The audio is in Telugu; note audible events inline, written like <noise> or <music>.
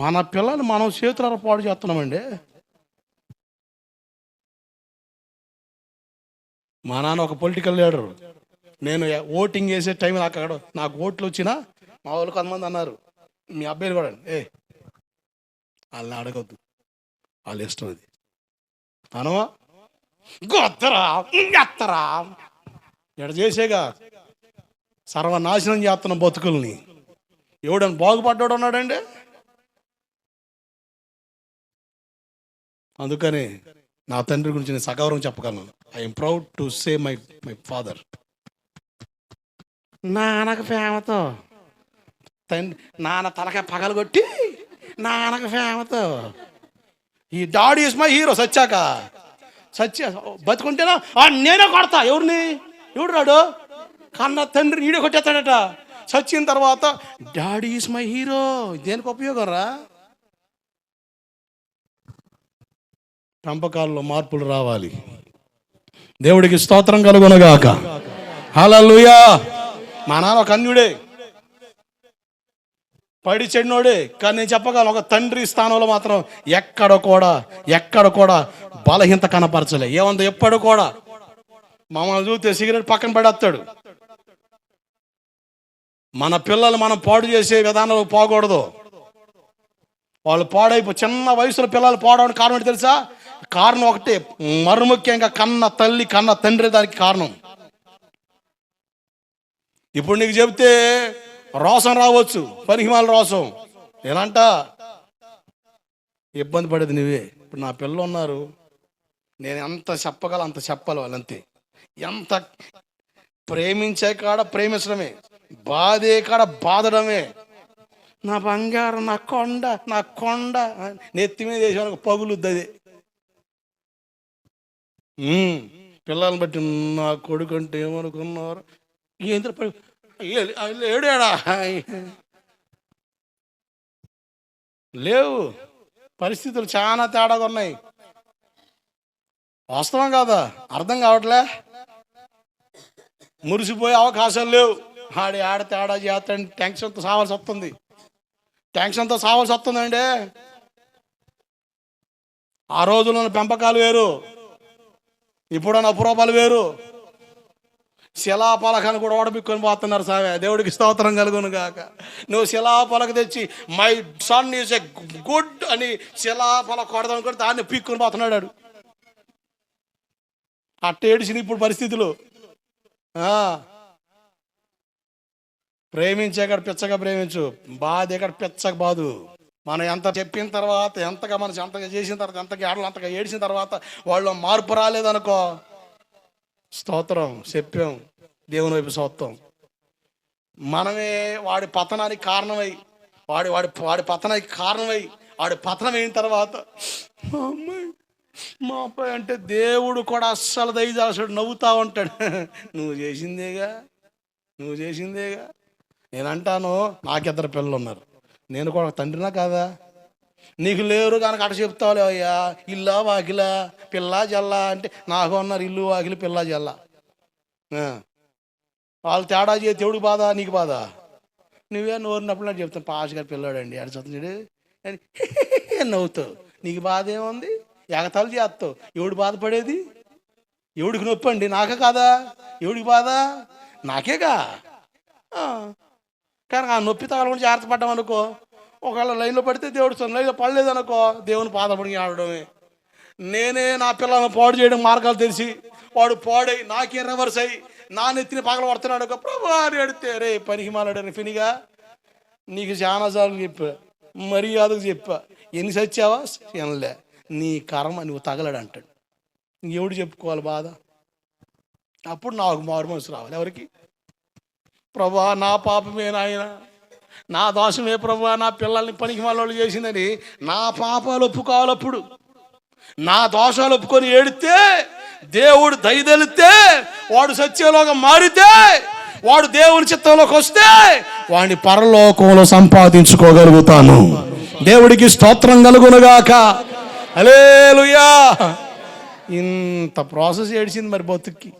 మన పిల్లలు మనం చేతులారా పాడు చేస్తున్నామండి. మా నాన్న ఒక పొలిటికల్ లీడర్ నేను ఓటింగ్ వేసే టైం నాకు అక్కడ నాకు ఓట్లు వచ్చినా మా వాళ్ళు కొంతమంది అన్నారు మీ అబ్బాయిలు కూడా ఏ వాళ్ళని అడగద్దు. వాళ్ళ ఇష్టం అది. అనవా గొత్తరా ఎత్తరా? ఇక్కడ చేసేగా? సర్వనాశనం చేస్తున్న బతుకుల్ని. ఎవడని బాగుపడ్డాడు ఉన్నాడండి? అందుకని నా తండ్రి గురించి నేను సగౌరవం చెప్పగలను. I'm proud to say my my father నాన్నకు ప్రేమతో. తండ్రి నాన్న తలకాయ పగలగొట్టి నాన్నకు ప్రేమతో. ఈ డాడీ ఇస్ మై హీరో సచ్చాక సత్య బతుకుంటేనా? నేనే కొడతా ఎవరిని? ఎవడు రాడు? కన్న తండ్రి ఈడే కొట్టేస్తాడట. చచ్చిన తర్వాత డాడీ ఈస్ మై హీరో. దేనికి ఉపయోగం రా? పెంపకాల్లో మార్పులు రావాలి. దేవుడికి స్తోత్రం కలుగునగాక. హలలుయా మా నాన్న ఒక అన్యుడే. పడి చెడినోడే. కానీ నేను చెప్పగలను ఒక తండ్రి స్థానంలో మాత్రం ఎక్కడ కూడా ఎక్కడ కూడా బలహీనత కనపరచలే. ఏమందో? ఎప్పుడు కూడా. మమ్మల్ని చూస్తే సిగరెట్ పక్కన పడేస్తాడు. మన పిల్లలు మనం పాడు చేసే విధానంలో పోకూడదు. వాళ్ళు పాడైపో చిన్న వయసులో పిల్లలు పాడవడానికి కారణం తెలుసా? కారణం ఒకటే. మరుముఖ్యంగా కన్న తల్లి కన్న తండ్రి దానికి కారణం. ఇప్పుడు నీకు చెబితే రోసం రావచ్చు పరిహిమాల రోసం నేనంట ఇబ్బంది పడేది నువ్వే. ఇప్పుడు నా పిల్లలు ఉన్నారు. నేను ఎంత చెప్పగల అంత చెప్పాలి వాళ్ళంతే. ఎంత ప్రేమించే కాడ ప్రేమించడమే. బాధే కాడ బాధడమే. నా బంగారం నా కొండ నా కొండ. నెత్తి మీద వేసేవాళ్ళకి పగులుద్ది అది పిల్లల్ని బట్టి నా కొడుకు అంటే ఏమనుకున్నారు? ఏంద్ర లేడాడా? లేవు. పరిస్థితులు చాలా తేడాగా ఉన్నాయి. వాస్తవం కాదా? అర్థం కావట్లే? మురిసిపోయే అవకాశాలు లేవు. ఆడి ఆడ తేడా చేస్తాడు టెన్షన్తో సావాల్సి వస్తుంది. టెన్షన్తో సావాల్సి వస్తుందండి ఆ రోజుల్లో పెంపకాలు వేరు. ఇప్పుడున్న అపురూపాలు వేరు. శిలాపలకను కూడా ఓడబిక్కొని పోతున్నారు సామె. దేవుడికి స్తోత్రం కలుగును గాక. నువ్వు శిలాపలక తెచ్చి my son is a good అని శిలాపలక కొడదాం కూడా దాన్ని పీక్కొని పోతున్నాడు అట్ట ఏడిచిన ఇప్పుడు పరిస్థితులు. ప్రేమించే కాడ పిచ్చగా ప్రేమించు. బాధ ఎక్కడ పిచ్చగా బాదు. మనం ఎంత చెప్పిన తర్వాత ఎంతగా మనం ఎంతగా చేసిన తర్వాత ఎంతగా ఆడలు అంతగా ఏడిచిన తర్వాత వాళ్ళు మార్పు రాలేదనుకో. స్తోత్రం చెప్పాం. దేవుని వైపు సోత్వం మనమే వాడి పతనానికి కారణమై వాడి వాడి వాడి పతనానికి కారణమై వాడి పతనం అయిన తర్వాత మా అమ్మాయి మా అబ్బాయి అంటే దేవుడు కూడా అస్సలు దయదాసుడు నవ్వుతా ఉంటాడు. <laughs> నువ్వు చేసిందేగా? నువ్వు చేసిందేగా? నేను అంటాను నాకిద్దరు పిల్లలు ఉన్నారు నేను కూడా తండ్రినా కాదా? నీకు లేరు కనుక అట చెప్తావులే అయ్యా. ఇల్లా వాకిలా పిల్లా జల్లా అంటే నాకు ఉన్నారు ఇల్లు వాకిలి పిల్లా జల్లా. వాళ్ళు తేడా చేసి దేవుడికి బాధ నీకు బాధ? నువ్వే నోరినప్పుడు నాకు చెప్తాను పాస్ గారు పిల్లాడండి ఆడ చదువుడు అని <laughs> నవ్వుతావు. నీకు బాధ ఏముంది? ఎగతాలు చేస్తావు. ఎవడు బాధపడేది? ఎవడికి నొప్పి అండి నాకే కాదా? ఎవడికి బాధ? నాకేగా? కానీ ఆ నొప్పి తగలకుండా జాగ్రత్త పడ్డాం అనుకో ఒకవేళ లైన్లో పడితే దేవుడు లైన్లో పడలేదు అనుకో దేవుని పాదపడి ఆడడమే. నేనే నా పిల్లలను పాడు చేయడం మార్గాలు తెలిసి వాడు పాడై నాకే రివర్స్ అయ్యి నా నెత్తిని పగల పడుతున్నాడు ఒక ప్రభు అని అడిగితే రే పనికి మాలాడని ఫినిగా? నీకు చాలా సార్లు చెప్పా మర్యాదకు చెప్పా. ఎన్ని సచ్చావా? ఎనలే నీ కర్మ నువ్వు తగలడు అంటాడు. ఎవడు చెప్పుకోవాలి బాధ? అప్పుడు నాకు మారు మనసు రావాలి ఎవరికి? ప్రభా నా పాపమే నాయన. నా దోషమే ప్రభా నా పిల్లల్ని పనికి వాళ్ళు చేసిందని నా పాపాలు ఒప్పుకోవాలప్పుడు నా దోషాలు ఒప్పుకొని ఏడితే దేవుడు దయదలితే వాడు సత్యలోగా మారితే వాడు దేవుని చిత్తంలోకి వస్తే వాడిని పరలోకంలో సంపాదించుకోగలుగుతాను. దేవుడికి స్తోత్రం కలుగునుగాక. అలేలుయా ఇంత ప్రాసెస్ ఏడిచింది మరి బతుక్కి.